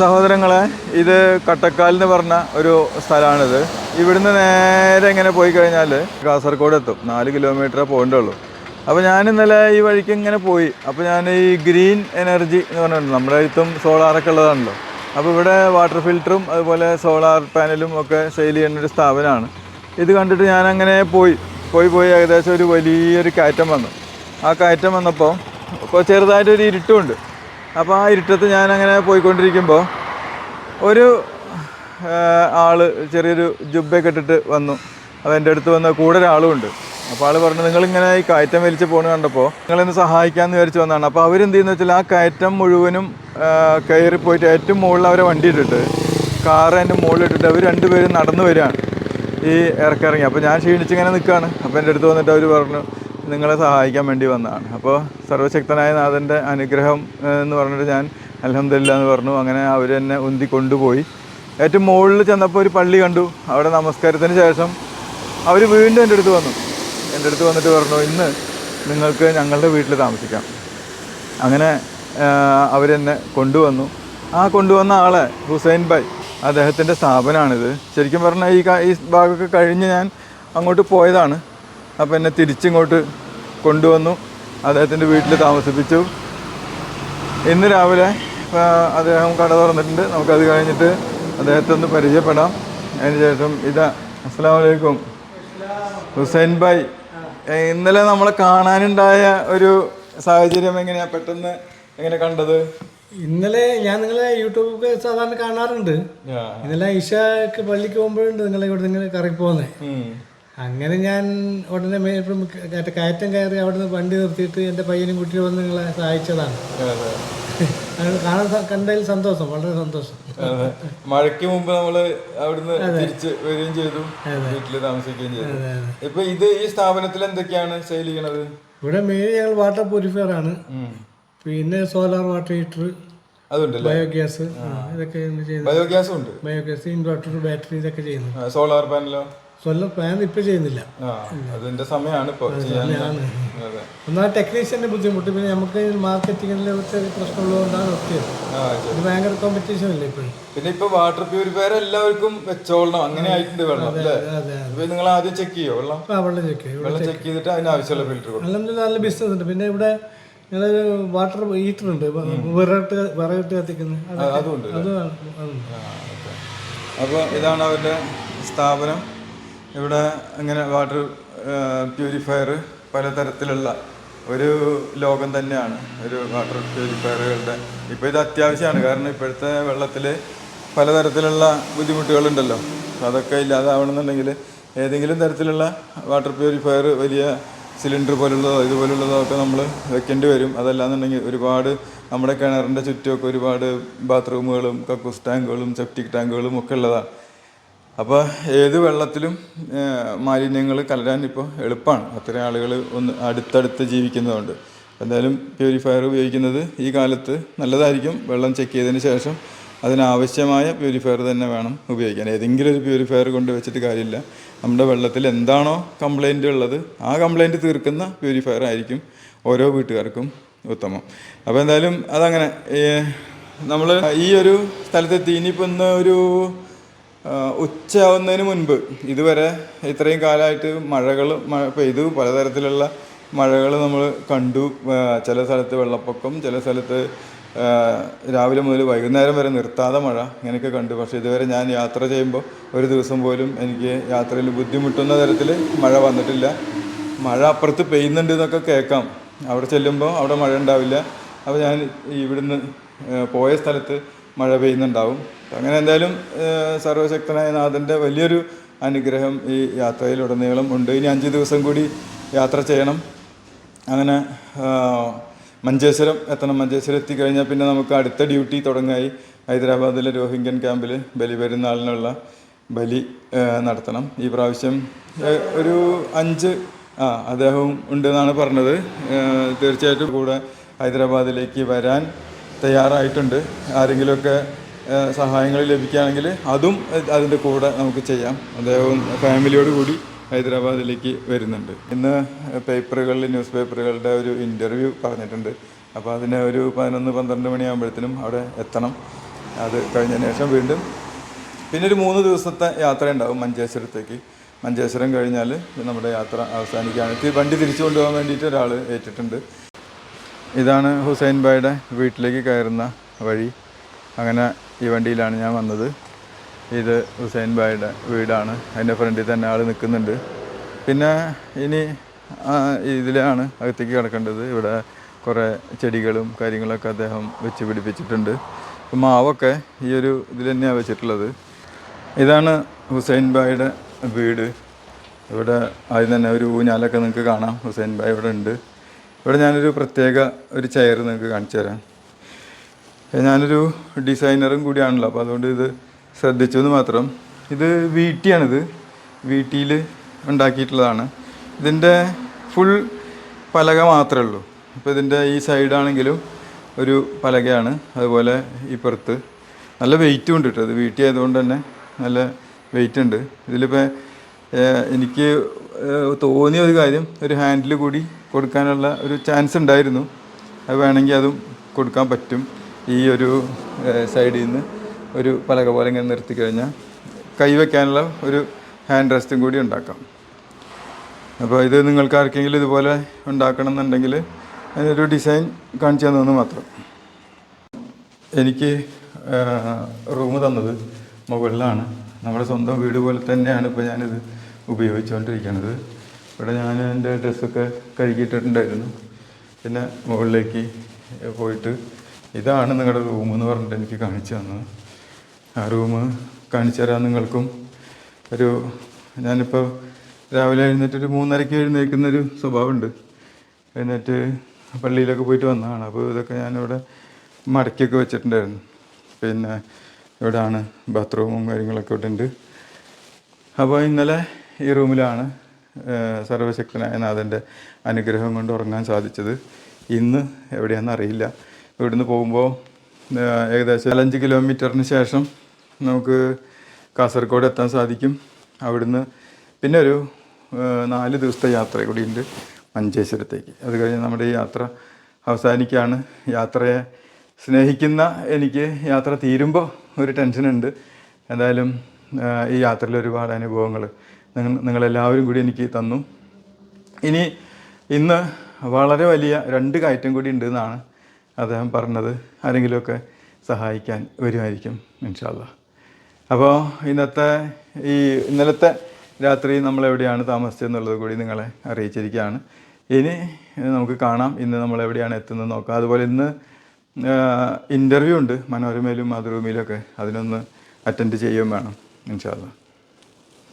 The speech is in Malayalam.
സഹോദരങ്ങളെ ഇത് കട്ടക്കാൽ എന്ന് പറഞ്ഞ ഒരു സ്ഥലമാണിത്. ഇവിടുന്ന് നേരെ ഇങ്ങനെ പോയി കഴിഞ്ഞാൽ കാസർഗോഡ് എത്തും. നാല് കിലോമീറ്ററേ പോകേണ്ടുള്ളൂ. അപ്പോൾ ഞാൻ ഇന്നലെ ഈ വഴിക്ക് ഇങ്ങനെ പോയി. അപ്പോൾ ഞാൻ ഈ ഗ്രീൻ എനർജി എന്ന് പറഞ്ഞിട്ടുണ്ട്. നമ്മുടെ അടുത്തും സോളാറൊക്കെ ഉള്ളതാണല്ലോ. അപ്പോൾ ഇവിടെ വാട്ടർ ഫിൽറ്ററും അതുപോലെ സോളാർ പാനലും ഒക്കെ സെയിൽ ചെയ്യുന്ന ഒരു സ്ഥാപനമാണ്. ഇത് കണ്ടിട്ട് ഞാൻ അങ്ങനെ പോയി. പോയി പോയി ഏകദേശം ഒരു വലിയൊരു കയറ്റം വന്നു. ആ കയറ്റം വന്നപ്പോൾ ഇപ്പോൾ ചെറുതായിട്ടൊരു ഇരുട്ടുമുണ്ട്. അപ്പോൾ ആ ഇരുട്ടത്ത് ഞാനങ്ങനെ പോയിക്കൊണ്ടിരിക്കുമ്പോൾ ഒരു ആൾ ചെറിയൊരു ജുബ്ബയൊക്കെ ഇട്ടിട്ട് വന്നു. അപ്പോൾ എന്റെ അടുത്ത് വന്ന കൂടെ ഒരാളും ഉണ്ട്. അപ്പോൾ ആൾ പറഞ്ഞു നിങ്ങളിങ്ങനെ ഈ കയറ്റം വലിച്ച് പോണ കണ്ടപ്പോൾ നിങ്ങളെന്ന് സഹായിക്കാമെന്ന് വിചാരിച്ച് വന്നതാണ്. അപ്പോൾ അവരെന്ത് ചെയ്യുന്ന വെച്ചാൽ ആ കയറ്റം മുഴുവനും കയറി പോയിട്ട് ഏറ്റവും മുകളിൽ അവരെ വണ്ടി ഇട്ടിട്ട് കാറ് എന്റെ മുകളിൽ ഇട്ടിട്ട് അവർ രണ്ടുപേരും നടന്നു വരികയാണ് ഈ ഇറക്കിറങ്ങി. അപ്പോൾ ഞാൻ ക്ഷീണിച്ചിങ്ങനെ നിൽക്കുകയാണ് അപ്പോൾ എന്റെ അടുത്ത് വന്നിട്ട് അവർ പറഞ്ഞു നിങ്ങളെ സഹായിക്കാൻ വേണ്ടി വന്നതാണ്. അപ്പോൾ സർവശക്തനായ നാഥന്റെ അനുഗ്രഹം എന്ന് പറഞ്ഞിട്ട് ഞാൻ അലഹമില്ല എന്ന് പറഞ്ഞു. അങ്ങനെ അവർ എന്നെ ഉന്തി കൊണ്ടുപോയി. ഏറ്റവും മുകളിൽ ചെന്നപ്പോൾ ഒരു പള്ളി കണ്ടു. അവിടെ നമസ്കാരത്തിന് ശേഷം അവർ വീണ്ടും എന്റെ അടുത്ത് വന്നു. എന്റെ അടുത്ത് വന്നിട്ട് പറഞ്ഞു ഇന്ന് നിങ്ങൾക്ക് ഞങ്ങളുടെ വീട്ടിൽ താമസിക്കാം. അങ്ങനെ അവരെന്നെ കൊണ്ടുവന്നു. ആ കൊണ്ടുവന്ന ആളെ ഹുസൈൻ ഭായ് അദ്ദേഹത്തിന്റെ സ്ഥാപനമാണിത് ശരിക്കും പറഞ്ഞാൽ ഈ ഈ ഭാഗമൊക്കെ കഴിഞ്ഞ് ഞാൻ അങ്ങോട്ട് പോയതാണ്. അപ്പോൾ എന്നെ തിരിച്ചിങ്ങോട്ട് കൊണ്ടുവന്നു. അദ്ദേഹത്തിന്റെ വീട്ടിൽ താമസിപ്പിച്ചു. ഇന്ന് രാവിലെ അദ്ദേഹം കട തുറന്നിട്ടുണ്ട്. നമുക്കത് കഴിഞ്ഞിട്ട് അദ്ദേഹത്തെ ഒന്ന് പരിചയപ്പെടാം. അതിന് ശേഷം ഇതാ അസ്സാം വലൈക്കും ഹുസൈൻ ഭായ് ഇന്നലെ നമ്മളെ കാണാനുണ്ടായ ഒരു സാഹചര്യം എങ്ങനെയാ? പെട്ടെന്ന് എങ്ങനെ കണ്ടത്? ഇന്നലെ ഞാൻ നിങ്ങളെ യൂട്യൂബ് സാധാരണ കാണാറുണ്ട്. ഇന്നലെ ഇഷക്ക് പള്ളിക്ക് പോകുമ്പോഴുണ്ട് നിങ്ങളെ ഇവിടെ നിങ്ങൾ കറങ്ങി പോകുന്നത്. അങ്ങനെ ഞാൻ ഉടനെ മേ- ഇപ്പം കയറ്റം കയറി അവിടെ നിന്ന് വണ്ടി നിർത്തിയിട്ട് എന്റെ പയ്യനും കുട്ടിയും വന്ന് നിങ്ങളെ സഹായിച്ചതാണ്. കാണാൻ കണ്ടതിൽ സന്തോഷം വളരെ സന്തോഷം. മഴയ്ക്ക് മുമ്പ് നമ്മൾ അവിടുന്ന് തിരിച്ച് വരികയും ചെയ്തു വീട്ടിൽ താമസിക്കുകയും ചെയ്തു. ഇപ്പൊ ഇത് ഈ സ്ഥാപനത്തിൽ എന്തൊക്കെയാണ് സെയിൽ ചെയ്യണത്? ഇവിടെ മെയിൻ ഞങ്ങൾ വാട്ടർ പ്യൂരിഫയർ ആണ്. പിന്നെ സോളാർ വാട്ടർ ഹീറ്റർ ബയോഗ്യാസ് ഇതൊക്കെ ബയോഗ്യാസും ഉണ്ട്. ബയോഗ്യാസ് ഇൻവെർട്ടർ ബാറ്ററി ഇതൊക്കെ ചെയ്യുന്നു സോളാർ പാനലോ? സോലാർ പ്ലാൻ ഇപ്പൊ ചെയ്യുന്നില്ല. അതിന്റെ സമയമാണ് ഇപ്പൊ ചെയ്യാൻ അതെ. ഒന്നാമത് ടെക്നീഷ്യന്റെ ബുദ്ധിമുട്ട്. പിന്നെ നമുക്ക് മാർക്കറ്റിങ്ങിലെ ചെറിയ പ്രശ്നമുള്ളതുകൊണ്ടാണ് ഉള്ളതുകൊണ്ടാണ് ഒത്തിരി ശരി. ഇത് ഭയങ്കര കോമ്പറ്റീഷൻ അല്ലേ ഇപ്പോഴും? പിന്നെ ഇപ്പൊ വാട്ടർ പ്യൂരിഫയർ എല്ലാവർക്കും വെച്ചോളണം. അങ്ങനെ ആയിട്ടുണ്ട് വെള്ളം നിങ്ങൾ ആദ്യം ചെക്ക് ചെയ്യോ വെള്ളം? ആ വെള്ളം ചെക്ക് ചെയ്യും വെള്ളം ചെക്ക് ചെയ്തിട്ട് അതിന് ആവശ്യമുള്ള ഫിൽറ്റർ നല്ല ബിസിനസ് ഉണ്ട്. പിന്നെ ഇവിടെ ഞങ്ങളൊരു വാട്ടർ ഹീറ്റർ ഉണ്ട്. വിറകിട്ട് വിറകിട്ട് കത്തിക്കുന്നത് അത് അതുണ്ട് അത് അതുണ്ട് അപ്പോൾ ഇതാണ് അവരുടെ സ്ഥാപനം. ഇവിടെ ഇങ്ങനെ വാട്ടർ പ്യൂരിഫയർ പലതരത്തിലുള്ള ഒരു ലോകം തന്നെയാണ് ഒരു വാട്ടർ പ്യൂരിഫയറുകളുടെ ഇപ്പോൾ ഇത് അത്യാവശ്യമാണ്. കാരണം ഇപ്പോഴത്തെ വെള്ളത്തിൽ പലതരത്തിലുള്ള ബുദ്ധിമുട്ടുകളുണ്ടല്ലോ. അതൊക്കെ ഇല്ലാതാവണമെന്നുണ്ടെങ്കിൽ ഏതെങ്കിലും തരത്തിലുള്ള വാട്ടർ പ്യൂരിഫയർ വലിയ സിലിണ്ടർ പോലുള്ളതോ ഇതുപോലുള്ളതോ ഒക്കെ നമ്മൾ വെക്കേണ്ടി വരും. അതല്ലാന്നുണ്ടെങ്കിൽ ഒരുപാട് നമ്മുടെ കിണറിന്റെ ചുറ്റുമൊക്കെ ഒരുപാട് ബാത്റൂമുകളും കക്കൂസ് ടാങ്കുകളും സെപ്റ്റിക് ടാങ്കുകളും ഒക്കെ ഉള്ളതാണ് അപ്പോൾ ഏത് വെള്ളത്തിലും മാലിന്യങ്ങൾ കലരാൻ ഇപ്പോൾ എളുപ്പമാണ് അത്രയും ആളുകൾ ഒന്ന് അടുത്തടുത്ത് ജീവിക്കുന്നതുകൊണ്ട്. എന്തായാലും പ്യൂരിഫയർ ഉപയോഗിക്കുന്നത് ഈ കാലത്ത് നല്ലതായിരിക്കും. വെള്ളം ചെക്ക് ചെയ്തതിന് ശേഷം അതിനാവശ്യമായ പ്യൂരിഫയർ തന്നെ വേണം ഉപയോഗിക്കാൻ. ഏതെങ്കിലും ഒരു പ്യൂരിഫയർ കൊണ്ട് വെച്ചിട്ട് കാര്യമില്ല. നമ്മുടെ വെള്ളത്തിൽ എന്താണോ കംപ്ലൈന്റ് ഉള്ളത് ആ കംപ്ലൈന്റ് തീർക്കുന്ന പ്യൂരിഫയർ ആയിരിക്കും ഓരോ വീട്ടുകാർക്കും ഉത്തമം. അപ്പോൾ എന്തായാലും അതങ്ങനെ നമ്മൾ ഈ ഒരു സ്ഥലത്തെത്തി. ഇനിയിപ്പോൾ ഇന്ന് ഒരു ഉച്ചയാവുന്നതിന് മുൻപ് ഇതുവരെ ഇത്രയും കാലമായിട്ട് മഴകൾ മഴ പെയ്തു. പലതരത്തിലുള്ള മഴകൾ നമ്മൾ കണ്ടു. ചില സ്ഥലത്ത് വെള്ളപ്പൊക്കം ചില സ്ഥലത്ത് രാവിലെ മുതൽ വൈകുന്നേരം വരെ നിർത്താതെ മഴ ഇങ്ങനെയൊക്കെ കണ്ടു. പക്ഷേ ഇതുവരെ ഞാൻ യാത്ര ചെയ്യുമ്പോൾ ഒരു ദിവസം പോലും എനിക്ക് യാത്രയിൽ ബുദ്ധിമുട്ടുന്ന തരത്തിൽ മഴ വന്നിട്ടില്ല. മഴ അപ്പുറത്ത് പെയ്യുന്നുണ്ട് എന്നൊക്കെ കേൾക്കാം. അവിടെ ചെല്ലുമ്പോൾ അവിടെ മഴ ഉണ്ടാവില്ല. അപ്പോൾ ഞാൻ ഇവിടുന്ന് പോയ സ്ഥലത്ത് മഴ പെയ്യുന്നുണ്ടാവും. അങ്ങനെ എന്തായാലും സർവശക്തനായ നാഥന്റെ വലിയൊരു അനുഗ്രഹം ഈ യാത്രയിലുടനീളം ഉണ്ട്. ഇനി അഞ്ച് ദിവസം കൂടി യാത്ര ചെയ്യണം. അങ്ങനെ മഞ്ചേശ്വരം എത്തണം. മഞ്ചേശ്വരം എത്തിക്കഴിഞ്ഞാൽ പിന്നെ നമുക്ക് അടുത്ത ഡ്യൂട്ടി തുടങ്ങായി. ഹൈദരാബാദിലെ രോഹിംഗ്യൻ ക്യാമ്പിൽ ബലി പെരുന്നാളിനുള്ള ബലി നടത്തണം. ഈ പ്രാവശ്യം ഒരു അഞ്ച് ആ അദ്ദേഹവും ഉണ്ടെന്നാണ് പറഞ്ഞത്. തീർച്ചയായിട്ടും കൂടെ ഹൈദരാബാദിലേക്ക് വരാൻ തയ്യാറായിട്ടുണ്ട്. ആരെങ്കിലുമൊക്കെ സഹായങ്ങൾ ലഭിക്കുകയാണെങ്കിൽ അതും അതിന്റെ കൂടെ നമുക്ക് ചെയ്യാം. അദ്ദേഹം ഫാമിലിയോട് കൂടി ഹൈദരാബാദിലേക്ക് വരുന്നുണ്ട്. ഇന്ന് പേപ്പറുകളിൽ ന്യൂസ് പേപ്പറുകളുടെ ഒരു ഇന്റർവ്യൂ പറഞ്ഞിട്ടുണ്ട്. അപ്പോൾ അതിന് ഒരു പതിനൊന്ന് പന്ത്രണ്ട് മണിയാകുമ്പോഴത്തേനും അവിടെ എത്തണം. അത് കഴിഞ്ഞതിന് ശേഷം വീണ്ടും പിന്നെ ഒരു മൂന്ന് ദിവസത്തെ യാത്ര ഉണ്ടാവും മഞ്ചേശ്വരത്തേക്ക്. മഞ്ചേശ്വരം കഴിഞ്ഞാൽ നമ്മുടെ യാത്ര അവസാനിക്കുകയാണ്. വണ്ടി തിരിച്ചു കൊണ്ടുപോകാൻ വേണ്ടിയിട്ട് ഒരാൾ ഏറ്റിട്ടുണ്ട്. ഇതാണ് ഹുസൈൻ ബായുടെ വീട്ടിലേക്ക് കയറുന്ന വഴി. അങ്ങനെ ഈ വണ്ടിയിലാണ് ഞാൻ വന്നത്. ഇത് ഹുസൈൻ ബായുടെ വീടാണ്. അതിന്റെ ഫ്രണ്ടിൽ തന്നെ ആൾ നിൽക്കുന്നുണ്ട്. പിന്നെ ഇനി ഇതിലാണ് അകത്തേക്ക് കിടക്കേണ്ടത്. ഇവിടെ കുറേ ചെടികളും കാര്യങ്ങളൊക്കെ അദ്ദേഹം വെച്ച് പിടിപ്പിച്ചിട്ടുണ്ട്. മാവൊക്കെ ഈ ഒരു ഇതിൽ തന്നെയാണ് വെച്ചിട്ടുള്ളത്. ഇതാണ് ഹുസൈൻ ബായുടെ വീട്. ഇവിടെ ആദ്യം തന്നെ ഒരു ഊഞ്ഞാലൊക്കെ നിങ്ങൾക്ക് കാണാം. ഹുസൈൻ ബായ് ഇവിടെ ഉണ്ട്. ഇവിടെ ഞാനൊരു പ്രത്യേക ഒരു ചെയർ നിങ്ങൾക്ക് കാണിച്ചു തരാം. ഞാനൊരു ഡിസൈനറും കൂടിയാണല്ലോ. അപ്പോൾ അതുകൊണ്ട് ഇത് ശ്രദ്ധിച്ചു എന്ന് മാത്രം. ഇത് വീട്ടിയാണിത്. വീട്ടിയിൽ ഉണ്ടാക്കിയിട്ടുള്ളതാണ്. ഇതിന്റെ ഫുൾ പലക മാത്രമേ ഉള്ളൂ. അപ്പോൾ ഇതിന്റെ ഈ സൈഡാണെങ്കിലും ഒരു പലകയാണ്. അതുപോലെ ഇപ്പുറത്ത് നല്ല വെയിറ്റും ഉണ്ട് കേട്ടോ ഇത് വീട്ടി ആയതുകൊണ്ട് തന്നെ നല്ല വെയിറ്റ് ഉണ്ട്. ഇതിലിപ്പോൾ എനിക്ക് തോന്നിയ ഒരു കാര്യം ഒരു ഹാൻഡിൽ കൂടി കൊടുക്കാനുള്ള ഒരു ചാൻസ് ഉണ്ടായിരുന്നു. അത് വേണമെങ്കിൽ അതും കൊടുക്കാൻ പറ്റും. ഈ ഒരു സൈഡിൽ നിന്ന് ഒരു പലക പോലെ ഇങ്ങനെ നിർത്തി കഴിഞ്ഞാൽ കൈവയ്ക്കാനുള്ള ഒരു ഹാൻഡ് റെസ്റ്റും കൂടി ഉണ്ടാക്കാം. അപ്പോൾ ഇത് നിങ്ങൾക്ക് ആർക്കെങ്കിലും ഇതുപോലെ ഉണ്ടാക്കണം എന്നുണ്ടെങ്കിൽ അതിനൊരു ഡിസൈൻ കാണിച്ചു തന്നെന്ന് മാത്രം. എനിക്ക് റൂം തന്നത് മുകളിലാണ്. നമ്മുടെ സ്വന്തം വീട് പോലെ തന്നെയാണ് ഇപ്പോൾ ഞാനിത് ഉപയോഗിച്ചുകൊണ്ടിരിക്കുന്നത് ഇവിടെ ഞാൻ എന്റെ ഡ്രസ്സൊക്കെ കഴുകിയിട്ടുണ്ടായിരുന്നു. പിന്നെ മുകളിലേക്ക് പോയിട്ട് ഇതാണ് നിങ്ങളുടെ റൂം എന്ന് പറഞ്ഞിട്ട് എനിക്ക് കാണിച്ചു തന്നത്. ആ റൂം കാണിച്ചു തരാൻ നിങ്ങൾക്കും ഒരു ഞാനിപ്പോൾ രാവിലെ എഴുന്നേറ്റ് ഒരു മൂന്നരയ്ക്ക് എഴുന്നേൽക്കുന്നൊരു സ്വഭാവമുണ്ട്. എഴുന്നേറ്റ് പള്ളിയിലൊക്കെ പോയിട്ട് വന്നതാണ്. അപ്പോൾ ഇതൊക്കെ ഞാനിവിടെ മടക്കിയൊക്കെ വെച്ചിട്ടുണ്ടായിരുന്നു. പിന്നെ ഇവിടെയാണ് ബാത്റൂമും കാര്യങ്ങളൊക്കെ ഇവിടെ ഉണ്ട്. അപ്പോൾ ഇന്നലെ ഈ റൂമിലാണ് സർവശക്തനായ നാഥന്റെ അനുഗ്രഹം കൊണ്ട് ഉറങ്ങാൻ സാധിച്ചത്. ഇന്ന് എവിടെയാണെന്ന് അറിയില്ല. ഇവിടുന്ന് പോകുമ്പോൾ ഏകദേശം നാലഞ്ച് കിലോമീറ്ററിന് ശേഷം നമുക്ക് കാസർഗോഡ് എത്താൻ സാധിക്കും. അവിടുന്ന് പിന്നെ ഒരു നാല് ദിവസത്തെ യാത്ര കൂടിയുണ്ട് മഞ്ചേശ്വരത്തേക്ക്. അത് കഴിഞ്ഞ് നമ്മുടെ ഈ യാത്ര അവസാനിക്കുകയാണ് യാത്രയെ സ്നേഹിക്കുന്ന എനിക്ക് യാത്ര തീരുമ്പോൾ ഒരു ടെൻഷനുണ്ട്. എന്തായാലും ഈ യാത്രയിൽ ഒരുപാട് അനുഭവങ്ങൾ നിങ്ങൾ നിങ്ങളെല്ലാവരും കൂടി എനിക്ക് തന്നു. ഇനി ഇന്ന് വളരെ വലിയ രണ്ട് കയറ്റം കൂടി ഉണ്ട് എന്നാണ് അദ്ദേഹം പറഞ്ഞത് ആരെങ്കിലുമൊക്കെ സഹായിക്കാൻ വരുമായിരിക്കും ഇൻഷാല്ല അപ്പോൾ ഇന്നത്തെ ഈ ഇന്നലത്തെ രാത്രി നമ്മൾ എവിടെയാണ് താമസിച്ചതെന്നുള്ളത് കൂടി നിങ്ങളെ അറിയിച്ചിരിക്കുകയാണ്. ഇനി നമുക്ക് കാണാം ഇന്ന് നമ്മൾ എവിടെയാണ് എത്തുന്നത് നോക്കാം. അതുപോലെ ഇന്ന് ഇന്റർവ്യൂ ഉണ്ട്. മനോരമയിലും മാതൃഭൂമിയിലൊക്കെ അതിനൊന്ന് അറ്റൻഡ് ചെയ്യുകയും വേണം ഇൻഷാല്ല